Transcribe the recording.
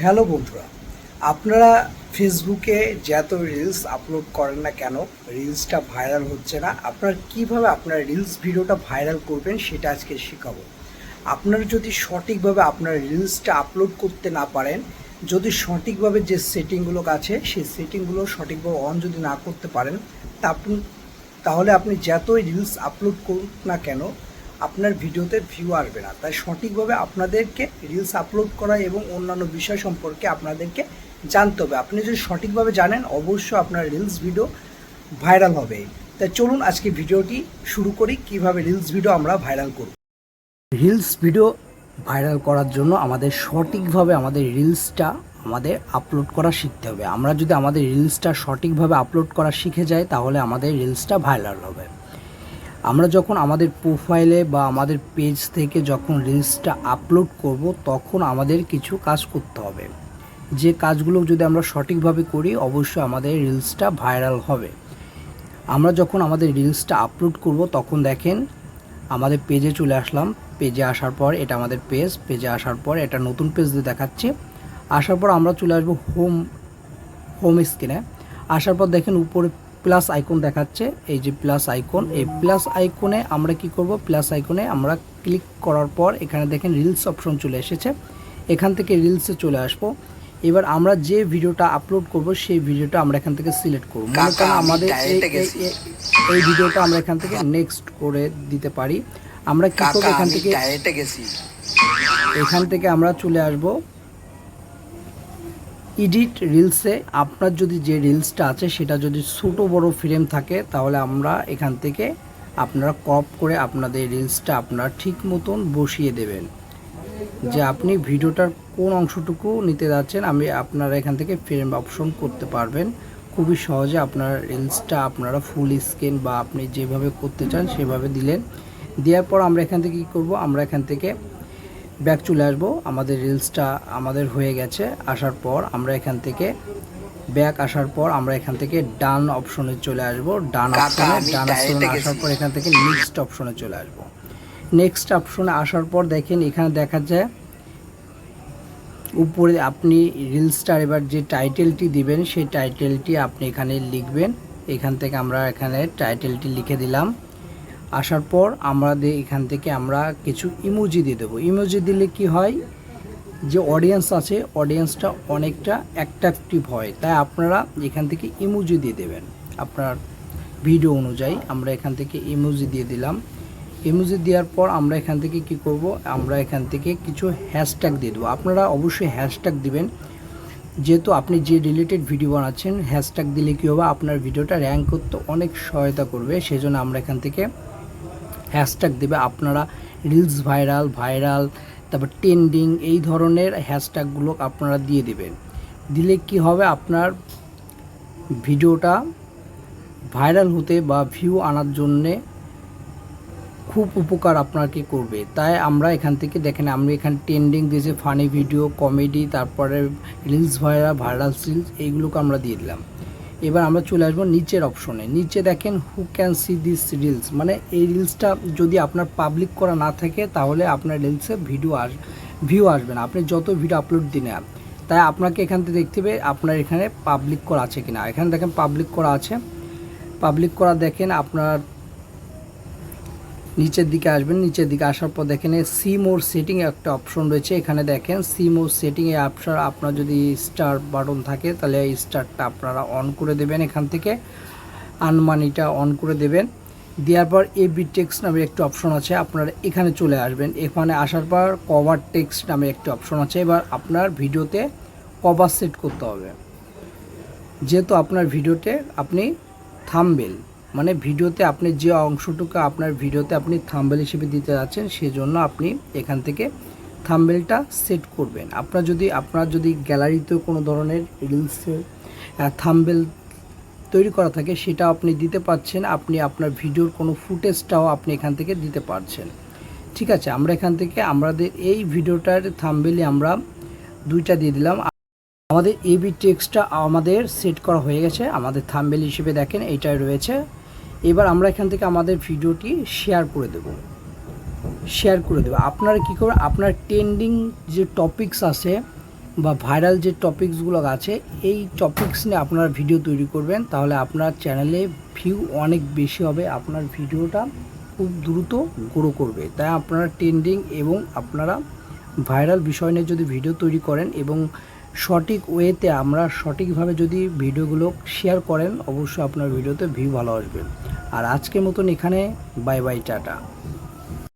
Hello বন্ধুরা, আপনারা ফেসবুকে যত রিলস আপলোড করেন না কেন রিলসটা ভাইরাল হচ্ছে না, আপনার কীভাবে আপনার রিলস ভিডিওটা ভাইরাল করবেন সেটা আজকে শেখাবো। আপনারা যদি সঠিকভাবে আপনার রিলসটা আপলোড করতে না পারেন, যদি সঠিকভাবে যে সেটিংগুলো আছে, সেই সেটিংগুলো সঠিকভাবে অন যদি না করতে পারেন তা আপনি তাহলে আপনি যতই রিলস আপলোড করুন না কেন আপনার ভিডিওতে ভিউ আসবে না। তাই সঠিকভাবে আপনাদেরকে রিলস আপলোড করা এবং অন্যান্য বিষয় সম্পর্কে আপনাদেরকে জানতে হবে। আপনি যদি সঠিকভাবে জানেন, অবশ্যই আপনার রিলস ভিডিও ভাইরাল হবে। তাই চলুন আজকে ভিডিওটি শুরু করি, কীভাবে রিলস ভিডিও আমরা ভাইরাল করব। রিলস ভিডিও ভাইরাল করার জন্য আমাদের সঠিকভাবে আমাদের রিলসটা আমাদের আপলোড করা শিখতে হবে। আমরা যদি আমাদের রিলসটা সঠিকভাবে আপলোড করা শিখে যাই, তাহলে আমাদের রিলসটা ভাইরাল হবে। আমরা যখন আমাদের প্রোফাইলে বা আমাদের পেজ থেকে যখন রিলসটা আপলোড করব, তখন আমাদের কিছু কাজ করতে হবে। যে কাজগুলো যদি আমরা সঠিকভাবে করি, অবশ্যই আমাদের রিলসটা ভাইরাল হবে। আমরা যখন আমাদের রিলসটা আপলোড করব, তখন দেখেন আমাদের পেজে চলে আসলাম। পেজে আসার পর এটা আমাদের পেজ পেজে আসার পর এটা নতুন পেজ দিয়ে দেখাচ্ছে। আসার পর আমরা চলে আসব হোম হোম স্ক্রিনে আসার পর দেখেন উপরে প্লাস আইকন দেখাচ্ছে এই যে প্লাস আইকন এই প্লাস আইকনে আমরা কি করব? প্লাস আইকনে আমরা ক্লিক করার পর এখানে দেখেন রিলস অপশন চলে এসেছে। এখান থেকে রিলসে চলে আসব। এবার আমরা যে ভিডিওটা আপলোড করব সেই ভিডিওটা আমরা এখান থেকে সিলেক্ট করব। মনে করেন আমাদের এই ভিডিওটা আমরা এখান থেকে নেক্সট করে দিতে পারি। আমরা কি করব এখান থেকে এখান থেকে আমরা চলে আসব। এডিট রিলসে আপনার যদি যে রিলসটা আছে সেটা যদি ছোট বড় ফ্রেম থাকে, তাহলে আমরা এখান থেকে আপনারা ক্রপ করে আপনাদের রিলসটা আপনারা ঠিক মতন বসিয়ে দেবেন। যে আপনি ভিডিওটার কোন অংশটুকু নিতে যাচ্ছেন, আমি আপনারা এখান থেকে ফ্রেম অপশন করতে পারবেন। খুবই সহজে আপনার রিলসটা আপনারা ফুল স্ক্রিন বা আপনি যেভাবে করতে চান সেভাবে দিলেন। দেওয়ার পর আমরা এখান থেকে কী করব? আমরা এখান থেকে ব্যাক চলে আসব। আমাদের রিলসটা আমাদের হয়ে গেছে আসার পর আমরা এখান থেকে ব্যাক আসার পর আমরা এখান থেকে ডান অপশনে চলে আসব। ডান অপশনে ডান অপশনে আসার পর এখান থেকে নেক্সট অপশনে চলে আসব। নেক্সট অপশনে আসার পর দেখেন এখানে দেখা যায় উপরে আপনি রিলসটার এবার যে টাইটেলটি দিবেন সেই টাইটেলটি আপনি এখানে লিখবেন। এখান থেকে আমরা এখানে টাইটেলটি লিখে দিলাম। আসার পর আমরা এখান থেকে আমরা কিছু ইমোজি দিয়ে দেবো। ইমোজি দিলে কি হয়? যে অডিয়েন্স আছে অডিয়েন্সটা অনেকটা অ্যাট্রাকটিভ হয়। তাই আপনারা এখান থেকে ইমোজি দিয়ে দেবেন। আপনার ভিডিও অনুযায়ী আমরা এখান থেকে ইমোজি দিয়ে দিলাম। ইমোজি দেওয়ার পর আমরা এখান থেকে কি করব? আমরা এখান থেকে কিছু হ্যাশট্যাগ দিয়ে দেবো। আপনারা অবশ্যই হ্যাশট্যাগ দিবেন। যেহেতু আপনি যে রিলেটেড ভিডিও বানাচ্ছেন হ্যাশট্যাগ দিলে কী হবে? আপনার ভিডিওটা র্যাঙ্ক করতে অনেক সহায়তা করবে। সেজন্য আমরা এখান থেকে হ্যাশট্যাগ দেবে আপনারা রিলস ভাইরাল ভাইরাল তারপর ট্রেন্ডিং এই ধরনের হ্যাশট্যাগুলো আপনারা দিয়ে দেবেন। দিলে কি হবে আপনার ভিডিওটা ভাইরাল হতে বা ভিউ আনার জন্যে খুব উপকার আপনাকে করবে। তাই আমরা এখান থেকে দেখেন আমরা এখানে ট্রেন্ডিং দিয়েছে ফানি ভিডিও কমেডি তারপরে রিলস ভাইরাল ভাইরাল রিলস এইগুলোকে আমরা দিয়ে দিলাম। এবার আমরা চলে আসব নিচের অপশনে নিচে দেখেন who can see this reels মানে এই রিলসটা যদি আপনার পাবলিক করা না থাকে, তাহলে আপনার রিলসে ভিডিও আস ভিউ আসবে না। আপনি যত ভিডিও আপলোড দিনে তাই আপনাকে এখান থেকে দেখতে হবে আপনার এখানে পাবলিক করা আছে কিনা। এখানে দেখেন পাবলিক করা আছে। পাবলিক করা দেখেন আপনার নিচের দিকে আসবেন, নিচের দিকে আসার পর দেখেন সি মোর সেটিং একটা অপশন রয়েছে। এখানে দেখেন সি মোর সেটিং এ আপনার আপনার যদি স্টার বাটন থাকে, তাহলে এই স্টারটা আপনারা অন করে দেবেন এখান থেকে। আনমানিটা অন করে দেবেন। দেওয়ার পর এ বি টেক্সট নামে একটি অপশন আছে, আপনারা এখানে চলে আসবেন। এখানে আসার পর কভার টেক্সট নামে একটি অপশন আছে। এবার আপনার ভিডিওতে কভার সেট করতে হবে। যেহেতু আপনার ভিডিওতে আপনি থামবেল মানে ভিডিওতে আপনি যে অংশটুকু আপনার ভিডিওতে আপনি থাম্বেল হিসেবে দিতে যাচ্ছেন, সেজন্য আপনি এখান থেকে থাম্বেলটা সেট করবেন। আপনার যদি আপনার যদি গ্যালারিতেও কোনো ধরনের রিলসের থাম্বেল তৈরি করা থাকে, সেটা আপনি দিতে পারছেন, আপনি আপনার ভিডিওর কোনো ফুটেজটাও আপনি এখান থেকে দিতে পারছেন। ঠিক আছে, আমরা এখান থেকে, আমাদের এই ভিডিওটার থাম্বেলে আমরা দুইটা দিয়ে দিলাম। আমাদের এবি টেক্সটটা আমাদের সেট করা হয়ে গেছে। আমাদের থাম্বেল হিসেবে দেখেন এইটাই রয়েছে এবার আমরা এখান থেকে আমাদের ভিডিওটি শেয়ার করে দেব। শেয়ার করে দেবো। আপনারা কী করবেন? আপনার ট্রেন্ডিং যে টপিকস আছে বা ভাইরাল যে টপিকসগুলো আছে, এই টপিকস নিয়ে আপনারা ভিডিও তৈরি করবেন, তাহলে আপনার চ্যানেলে ভিউ অনেক বেশি হবে, আপনার ভিডিওটা খুব দ্রুত গ্রো করবে। তাই আপনারা ট্রেন্ডিং এবং আপনারা ভাইরাল বিষয় নিয়ে যদি ভিডিও তৈরি করেন এবং সঠিক ওয়েতে আমরা সঠিকভাবে যদি ভিডিওগুলো শেয়ার করেন, অবশ্যই আপনার ভিডিওতে ভিউ ভালো আসবে। আর আজকের মতন এখানে বাই বাই টাটা।